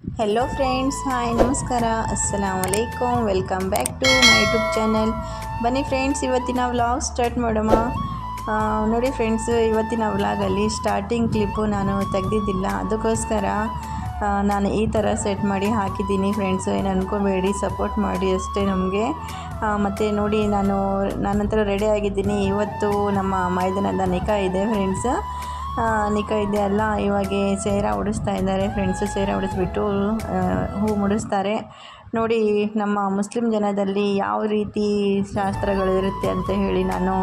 Hello friends hi ನಮಸ್ಕಾರ ಅಸ್ಸಲಾಮ್ ವಲೈಕುಮ್ welcome back to my YouTube channel ಬನ್ನಿ ಫ್ರೆಂಡ್ಸ್ ಇವತ್ತಿನ ವ್ಲಾಗ್ ಸ್ಟಾರ್ಟ್ ಮಾಡೋಣ. ನೋಡಿ ಫ್ರೆಂಡ್ಸ್ ಇವತ್ತಿನ ವ್ಲಾಗಲ್ಲಿ ಸ್ಟಾರ್ಟಿಂಗ್ ಕ್ಲಿಪ್ಪು ನಾನು ತೆಗೆದಿದ್ದಿಲ್ಲ. ಅದಕ್ಕೋಸ್ಕರ ನಾನು ಈ ಥರ ಸೆಟ್ ಮಾಡಿ ಹಾಕಿದ್ದೀನಿ ಫ್ರೆಂಡ್ಸು ಏನು ಅಂದ್ಕೋಬೇಡಿ ಸಪೋರ್ಟ್ ಮಾಡಿ ಅಷ್ಟೇ ನಮಗೆ. ಮತ್ತು ನೋಡಿ ನಾನು, ನಾನಂತರ ರೆಡಿ ಆಗಿದ್ದೀನಿ. ಇವತ್ತು ನಮ್ಮ ಮೈದಾನದ ನಿಕಾ ಇದೆ ಫ್ರೆಂಡ್ಸ್ ನಿಕ ಇದೆ ಅಲ್ಲ, ಇವಾಗ ಸೇರ ಉಡಿಸ್ತಾ ಇದ್ದಾರೆ ಫ್ರೆಂಡ್ಸು ಸೇರ ಉಡಿಸ್ಬಿಟ್ಟು ಹೂ ಮುಡಿಸ್ತಾರೆ. ನೋಡಿ, ನಮ್ಮ ಮುಸ್ಲಿಂ ಜನದಲ್ಲಿ ಯಾವ ರೀತಿ ಶಾಸ್ತ್ರಗಳು ಇರುತ್ತೆ ಅಂತ ಹೇಳಿ ನಾನು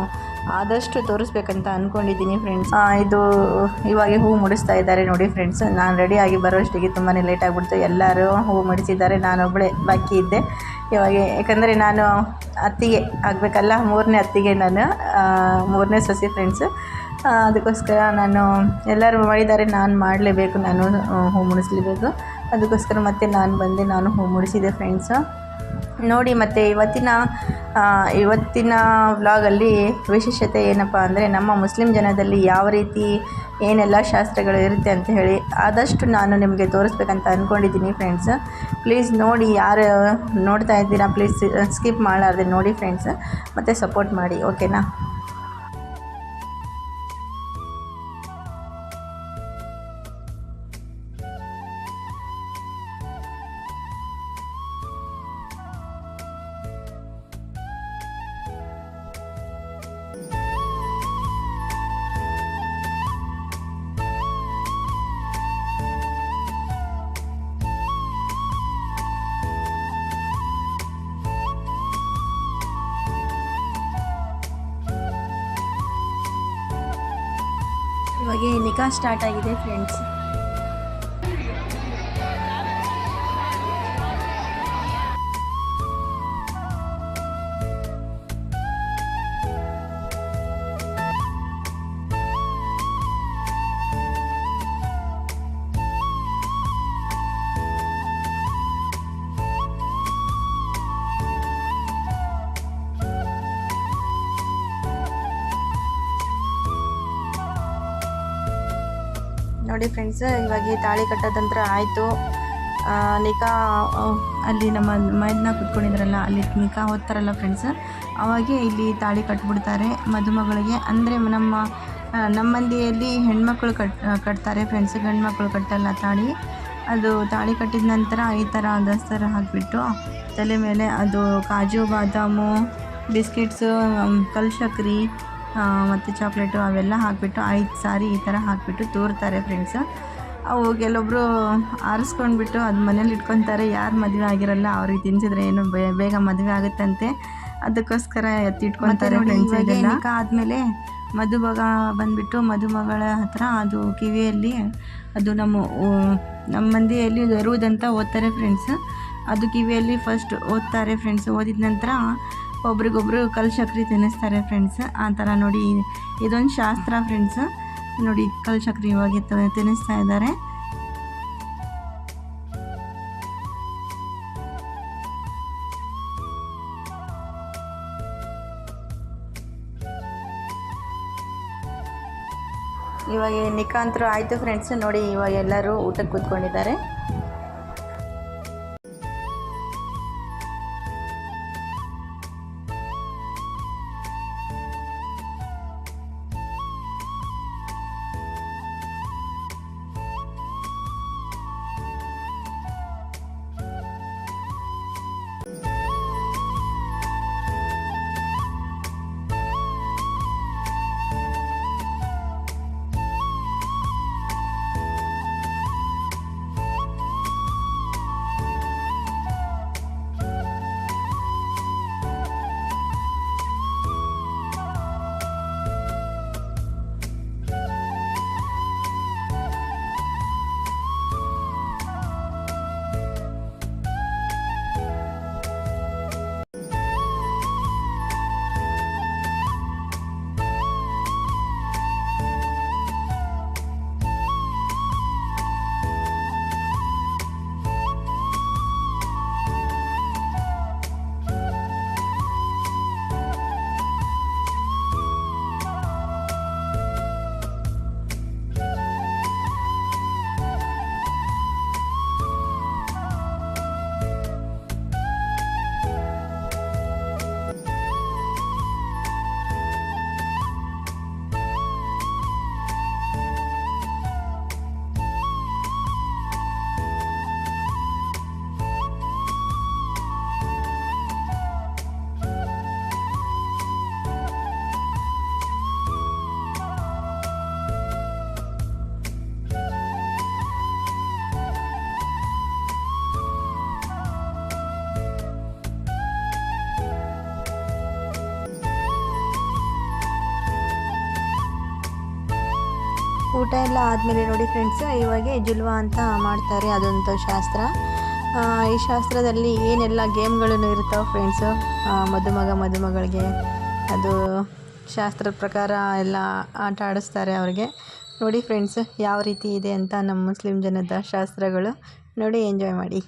ಆದಷ್ಟು ತೋರಿಸ್ಬೇಕಂತ ಅಂದ್ಕೊಂಡಿದ್ದೀನಿ ಫ್ರೆಂಡ್ಸ್ ಇದು ಇವಾಗ ಹೂ ಮುಡಿಸ್ತಾ ಇದ್ದಾರೆ ನೋಡಿ ಫ್ರೆಂಡ್ಸ್ ನಾನು ರೆಡಿಯಾಗಿ ಬರೋಷ್ಟಿಗೆ ತುಂಬಾ ಲೇಟ್ ಆಗಿಬಿಡ್ತು. ಎಲ್ಲರೂ ಹೂ ಮುಡಿಸಿದ್ದಾರೆ ನಾನೊಬ್ಬಳೇ ಬಾಕಿ ಇದ್ದೆ. ಇವಾಗ, ಯಾಕಂದರೆ ನಾನು ಅತ್ತಿಗೆ ಆಗಬೇಕಲ್ಲ, ಮೂರನೇ ಅತ್ತಿಗೆ ನಾನು ಮೂರನೇ ಸಸಿ ಫ್ರೆಂಡ್ಸು ಅದಕ್ಕೋಸ್ಕರ ನಾನು ಎಲ್ಲರೂ ಮಾಡಿದ್ದಾರೆ, ನಾನು ಮಾಡಲೇಬೇಕು, ನಾನು ಹೂ ಮುಡಿಸ್ಲೇಬೇಕು ಅದಕ್ಕೋಸ್ಕರ ಮತ್ತೆ ನಾನು ಬಂದೆ, ನಾನು ಹೂ ಮುಡಿಸಿದೆ ಫ್ರೆಂಡ್ಸು ನೋಡಿ ಮತ್ತು ಇವತ್ತಿನ ಇವತ್ತಿನ ವ್ಲಾಗಲ್ಲಿ ವಿಶೇಷತೆ ಏನಪ್ಪ ಅಂದರೆ ನಮ್ಮ ಮುಸ್ಲಿಂ ಜನದಲ್ಲಿ ಯಾವ ರೀತಿ ಏನೆಲ್ಲ ಶಾಸ್ತ್ರಗಳು ಇರುತ್ತೆ ಅಂತ ಹೇಳಿ ಆದಷ್ಟು ನಾನು ನಿಮಗೆ ತೋರಿಸ್ಬೇಕಂತ ಅಂದ್ಕೊಂಡಿದ್ದೀನಿ ಫ್ರೆಂಡ್ಸ್ ಪ್ಲೀಸ್ ನೋಡಿ ಯಾರು ನೋಡ್ತಾ ಇದ್ದೀರಾ ಪ್ಲೀಸ್ ಸ್ಕಿಪ್ ಮಾಡಲಾರ್ದೆ ನೋಡಿ ಫ್ರೆಂಡ್ಸ್ ಮತ್ತು ಸಪೋರ್ಟ್ ಮಾಡಿ ಓಕೆನಾ ಇವಾಗ ನಿಕಾ ಸ್ಟಾರ್ಟ್ ಆಗಿದೆ ಫ್ರೆಂಡ್ಸ್ ನೋಡಿ ಫ್ರೆಂಡ್ಸ್ ಇವಾಗ ಈ ತಾಳಿ ಕಟ್ಟೋದಂತ್ರ ಆಯಿತು. ನಿಕಾ ಅಲ್ಲಿ ನಮ್ಮ ಮೈದನ ಕುತ್ಕೊಂಡಿದ್ರಲ್ಲ, ಅಲ್ಲಿ ನಿಕಾ ಓದ್ತಾರಲ್ಲ ಫ್ರೆಂಡ್ಸ್ ಅವಾಗೆ ಇಲ್ಲಿ ತಾಳಿ ಕಟ್ಬಿಡ್ತಾರೆ ಮದುಮಗಳಿಗೆ. ಅಂದರೆ ನಮ್ಮ ನಮ್ಮ ಮಂದಿಯಲ್ಲಿ ಹೆಣ್ಮಕ್ಳು ಕಟ್ ಕಟ್ತಾರೆ ಫ್ರೆಂಡ್ಸ್ ಗಂಡು ಮಕ್ಕಳು ಕಟ್ಟಲ್ಲ ತಾಳಿ. ಅದು ತಾಳಿ ಕಟ್ಟಿದ ನಂತರ ಈ ಥರ ದಸ್ತರ ಹಾಕಿಬಿಟ್ಟು ತಲೆ ಮೇಲೆ ಅದು ಕಾಜು, ಬಾದಾಮು, ಬಿಸ್ಕೆಟ್ಸು ಕಲ್ ಸಕ್ರೆ ಮತ್ತು ಚಾಕ್ಲೇಟು ಅವೆಲ್ಲ ಹಾಕಿಬಿಟ್ಟು ಐದು ಸಾರಿ ಈ ಥರ ಹಾಕಿಬಿಟ್ಟು ತೋರ್ತಾರೆ ಫ್ರೆಂಡ್ಸ್ ಅವು ಕೆಲವೊಬ್ಬರು ಆರಿಸ್ಕೊಂಡ್ಬಿಟ್ಟು ಅದು ಮನೇಲಿ ಇಟ್ಕೊತಾರೆ ಯಾರು ಮದುವೆ ಆಗಿರಲ್ಲ ಅವ್ರಿಗೆ ತಿನ್ಸಿದ್ರೆ ಏನು ಬೇ- ಬೇಗ ಮದುವೆ ಆಗುತ್ತಂತೆ. ಅದಕ್ಕೋಸ್ಕರ ಎತ್ತಿಟ್ಕೊತಾರೆ ಫ್ರೆಂಡ್ಸ್ ಆದಮೇಲೆ ಮದುಮಗ ಬಂದುಬಿಟ್ಟು ಮದುಮಗಳ ಹತ್ರ ಅದು ಕಿವಿಯಲ್ಲಿ ಅದು ನಮ್ಮ ನಮ್ಮ ಮಂದಿಯಲ್ಲಿ ದರುವುದಂತ ಓದ್ತಾರೆ ಫ್ರೆಂಡ್ಸ್ ಅದು ಕಿವಿಯಲ್ಲಿ ಫಸ್ಟ್ ಓದ್ತಾರೆ ಫ್ರೆಂಡ್ಸ್ ಓದಿದ ನಂತರ ಒಬ್ರಿಗೊಬ್ರು ಕಲ್ ಸಕ್ರೆ ತಿನ್ನಿಸ್ತಾರೆ ಫ್ರೆಂಡ್ಸ್ ಆ ಥರ ನೋಡಿ, ಇದೊಂದು ಶಾಸ್ತ್ರ ಫ್ರೆಂಡ್ಸ್ ನೋಡಿ ಕಲ್ ಸಕ್ರೆ ಇವಾಗ ತಿನ್ನಿಸ್ತಾ ಇದ್ದಾರೆ. ಇವಾಗ ನಿಖಾಂತರ ಆಯಿತು ಫ್ರೆಂಡ್ಸ್ ನೋಡಿ, ಇವಾಗ ಎಲ್ಲರೂ ಊಟಕ್ಕೆ ಕೂತ್ಕೊಂಡಿದ್ದಾರೆ. ಊಟ ಎಲ್ಲ ಆದಮೇಲೆ ನೋಡಿ ಫ್ರೆಂಡ್ಸ್ ಇವಾಗೆ ಜುಲ್ವಾ ಅಂತ ಮಾಡ್ತಾರೆ ಅದೊಂದು ಶಾಸ್ತ್ರ. ಈ ಶಾಸ್ತ್ರದಲ್ಲಿ ಏನೆಲ್ಲ ಗೇಮ್ಗಳನ್ನು ಇರ್ತಾವೆ ಫ್ರೆಂಡ್ಸು ಮದುಮಗ, ಮದುಮಗಳಿಗೆ, ಅದು ಶಾಸ್ತ್ರದ ಪ್ರಕಾರ ಎಲ್ಲ ಆಟ ಆಡಿಸ್ತಾರೆ ಅವ್ರಿಗೆ. ನೋಡಿ ಫ್ರೆಂಡ್ಸ್ ಯಾವ ರೀತಿ ಇದೆ ಅಂತ ನಮ್ಮ ಮುಸ್ಲಿಂ ಜನದ ಶಾಸ್ತ್ರಗಳು. ನೋಡಿ ಎಂಜಾಯ್ ಮಾಡಿ.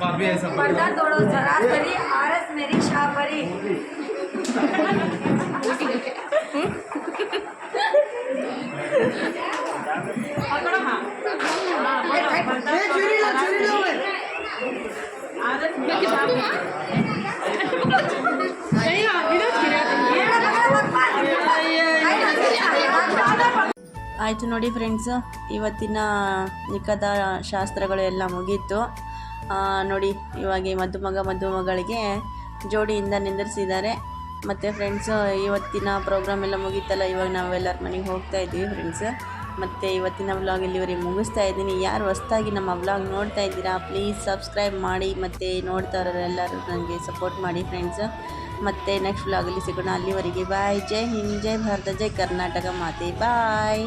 भाभी ऐसा बोलो। पर्दा तोड़ो जरा सरी आरस मेरी शापरी ಆಯಿತು ನೋಡಿ ಫ್ರೆಂಡ್ಸು ಇವತ್ತಿನ ನಿಖದ ಶಾಸ್ತ್ರಗಳು ಎಲ್ಲ ಮುಗೀತು. ನೋಡಿ, ಇವಾಗ ಮದುಮಗ ಮದುಮಗಳಿಗೆ ಜೋಡಿಯಿಂದ ನಿಂದಿರಿಸಿದ್ದಾರೆ. ಮತ್ತು ಫ್ರೆಂಡ್ಸು ಇವತ್ತಿನ ಪ್ರೋಗ್ರಾಮ್ ಎಲ್ಲ ಮುಗೀತಲ್ಲ, ಇವಾಗ ನಾವೆಲ್ಲರ ಮನೆಗೆ ಹೋಗ್ತಾ ಇದ್ದೀವಿ ಫ್ರೆಂಡ್ಸ್ ಮತ್ತು ಇವತ್ತಿನ ವ್ಲಾಗ್ ಇಲ್ಲಿವರೆಗೆ ಮುಗಿಸ್ತಾ ಇದ್ದೀನಿ. ಯಾರು ಹೊಸ್ದಾಗಿ ನಮ್ಮ ವ್ಲಾಗ್ ನೋಡ್ತಾ ಇದ್ದೀರಾ ಪ್ಲೀಸ್ ಸಬ್ಸ್ಕ್ರೈಬ್ ಮಾಡಿ ಮತ್ತು ನೋಡ್ತಾ ಇರೋರೆಲ್ಲರೂ ನನಗೆ ಸಪೋರ್ಟ್ ಮಾಡಿ ಫ್ರೆಂಡ್ಸ್ ಮತ್ತು ನೆಕ್ಸ್ಟ್ ವ್ಲಾಗಲ್ಲಿ ಸಿಗೋಣ. ಅಲ್ಲಿವರೆಗೆ ಬಾಯ್ ಜೈ ಹಿಂದ್, ಜೈ ಭಾರತ, ಜೈ ಕರ್ನಾಟಕ ಮಾತೆ. ಬಾಯ್